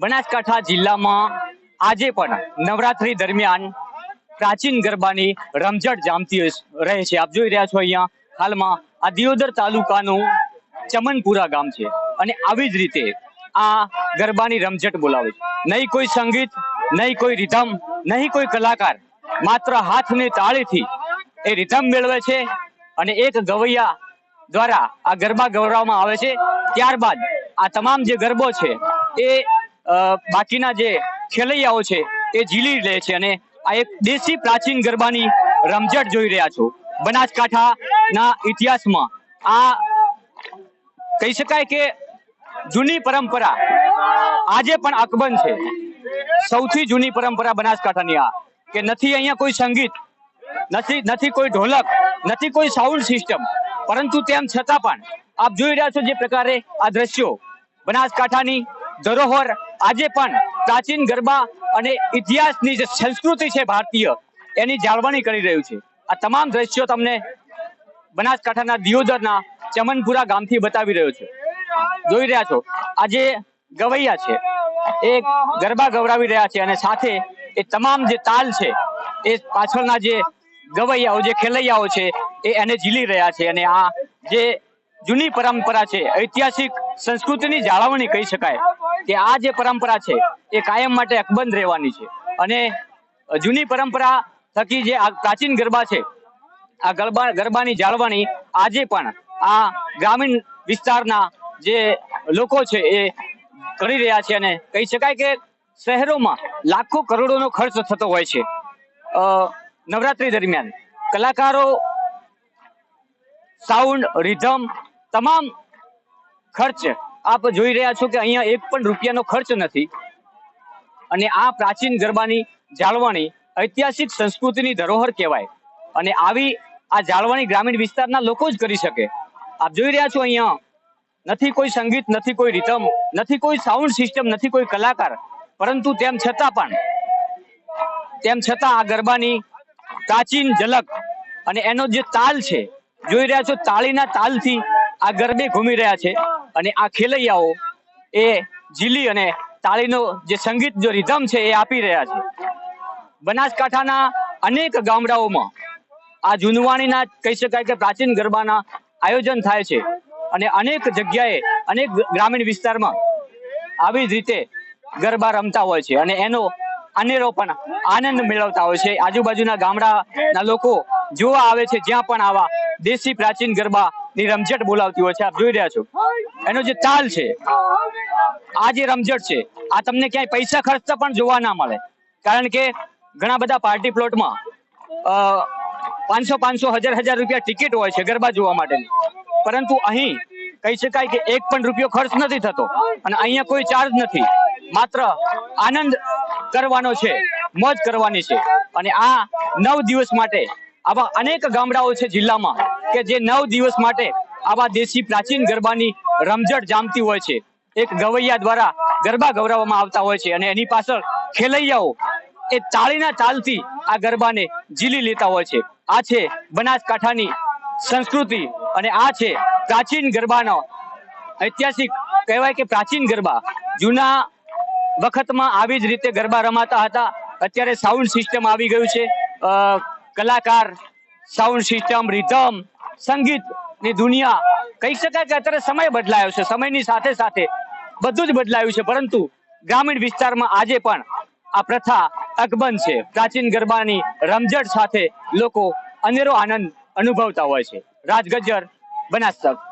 બનાસકાંઠા જિલ્લામાં આજે પણ નવરાત્રી દરમિયાન પ્રાચીન ગરબાની રમઝટ જામતી રહે છે. આપ જોઈ રહ્યા છો અહીંયા હાલમાં આ દિયોદર તાલુકાનું ચમનપુરા ગામ છે અને આવી જ રીતે આ ગરબાની રમઝટ બોલાવે છે. નહીં કોઈ સંગીત, નહીં કોઈ રિધમ, નહીં કોઈ કલાકાર, માત્ર હાથની તાળીથી એ રિધમ મેળવે છે અને એક ગવૈયા દ્વારા આ ગરબા ગવડાવવામાં આવે છે. ત્યારબાદ આ તમામ જે ગરબો છે એ બાકીના જે ખેલૈયાઓ છે એ ઝીલી લે છે અને આ એક દેશી પ્રાચીન ગરબાની રમઝટ જોઈ રહ્યા છો. બનાસકાંઠાના ઇતિહાસમાં આ કહી શકાય કે જૂની પરંપરા આજે પણ અકબંધ છે. સૌથી જૂની પરંપરા બનાસકાંઠાની આ કે નથી અહીંયા કોઈ સંગીત, નથી નથી કોઈ ઢોલક, નથી કોઈ સાઉન્ડ સિસ્ટમ પરંતુ તેમ છતાં પણ આપ જોઈ રહ્યા છો જે પ્રકારે આ દ્રશ્યો બનાસકાંઠાની ધરોહર આજે પણ પ્રાચીન ગરબા અને ઇતિહાસની જે સંસ્કૃતિ છે ભારતીય, એની જાળવણી કરી રહ્યું છે. આ તમામ દ્રશ્યો તમને બનાસકાંઠાના દિયોદરના ચમનપુરા ગામથી બતાવી રહ્યો છે. જોઈ રહ્યા છો આ જે ગવૈયા છે. એ ગરબા ગવડાવી રહ્યા છે અને સાથે એ તમામ જે તાલ છે, એ પાછળના જે ગવૈયાઓ, જે ખેલૈયાઓ છે, એ એને ઝીલી રહ્યા છે અને આ જે જૂની પરંપરા છે, ઐતિહાસિક સંસ્કૃતિની જાળવણી કહી શકાય. કે આ જે પરંપરા છે, એ કાયમ માટે અકબંધ રહેવાની છે. અને જૂની પરંપરા થકી જે આ પ્રાચીન ગરબા છે, આ ગરબા, ગરબાની જાળવણી આજે પણ આ ગ્રામીણ વિસ્તારના જે લોકો છે, એ કરી રહ્યા છે અને કહી શકાય કે શહેરોમાં લાખો કરોડોનો ખર્ચ થતો હોય છે. નવરાત્રી દરમિયાન કલાકારો સાઉન્ડ, રિધમ, તમામ ખર્ચ આપ જોઈ રહ્યા છો કે અહીંયા એક પણ રૂપિયાનો ખર્ચ નથી. અને આ પ્રાચીન ગરબાની જાળવણી ઐતિહાસિક સંસ્કૃતિની ધરોહર કહેવાય. અને આવી આ જાળવણી ગ્રામીણ વિસ્તારના લોકો જ કરી શકે. આપ જોઈ રહ્યા છો અહીંયા, નથી કોઈ સંગીત, નથી કોઈ રિધમ, નથી કોઈ સાઉન્ડ સિસ્ટમ નથી કોઈ કલાકાર. પરંતુ તેમ છતાં પણ, તેમ છતાં આ ગરબાની પ્રાચીન ઝલક અને એનો જે તાલ છે, જોઈ રહ્યા છો તાળીના તાલથી આ ગરબે ઘૂમી રહ્યા છે. અને આ ખેલૈયાઓ એ જીલી અને તાળીનો જે સંગીત જો રિધમ છે એ આપી રહ્યા છે. બનાસકાંઠાના અનેક ગામડાઓમાં આ જૂનવાણીના કહી શકાય કે પ્રાચીન ગરબાના આયોજન થાય છે અને અનેક જગ્યાએ અનેક ગ્રામીણ વિસ્તારમાં આવી જ રીતે ગરબા રમતા હોય છે અને એનો અનેરો પણ આનંદ મેળવતા હોય છે. આજુબાજુના ગામડાના લોકો જોવા આવે છે, જ્યાં પણ આવા દેશી પ્રાચીન ગરબાની રમઝટ બોલાવતી હોય છે. આપ જોઈ રહ્યા છો. એનો જે તાલ છે, આ જે રમઝટ છે, આ તમને ક્યાંય પૈસા ખર્ચતા પણ જોવા ના મળે. કારણ કે ઘણા બધા પાર્ટી પ્લોટમાં પાંચસો પાંચસો, હજાર હજાર રૂપિયા ટિકિટ હોય છે ગરબા જોવા માટેની. પરંતુ અહીં કહી શકાય કે એક પણ રૂપિયો ખર્ચ નથી થતો અને અહીંયા કોઈ ચાર્જ નથી. માત્ર આનંદ કરવાનો છે, મોજ કરવાની છે. અને આ નવ દિવસ માટે આવા અનેક ગામડાઓ છે જિલ્લામાં કે જે નવ દિવસ માટે આવા દેશી પ્રાચીન ગરબાની રમઝટ જામતી હોય છે. એક ગવૈયા દ્વારા ગરબા ગૌરવવામાં આવતા હોય છે અને એની પાછળ ખેલૈયાઓ એ તાળીના તાલથી આ ગરબાને ઝીલી લેતા હોય છે. આ છે બનાસકાંઠાની સંસ્કૃતિ અને આ છે પ્રાચીન ગરબાનો ઐતિહાસિક કહેવાય કે પ્રાચીન ગરબા. જૂના વખતમાં આવી જ રીતે ગરબા રમાતા હતા. અત્યારે સાઉન્ડ સિસ્ટમ આવી ગયું છે. કલાકાર સાઉન્ડ સિસ્ટમ રિધમ સંગીતની દુનિયા કહી શકાય કે અત્યારે સમય બદલાયો છે, સમયની સાથે સાથે બધું જ બદલાયું છે, પરંતુ ગ્રામીણ વિસ્તારમાં આજે પણ આ પ્રથા અકબંધ છે. પ્રાચીન ગરબાની રમઝટ સાથે લોકો અનેરો આનંદ અનુભવતા હોય છે. રાજગજ્જર બનાસકાંઠા.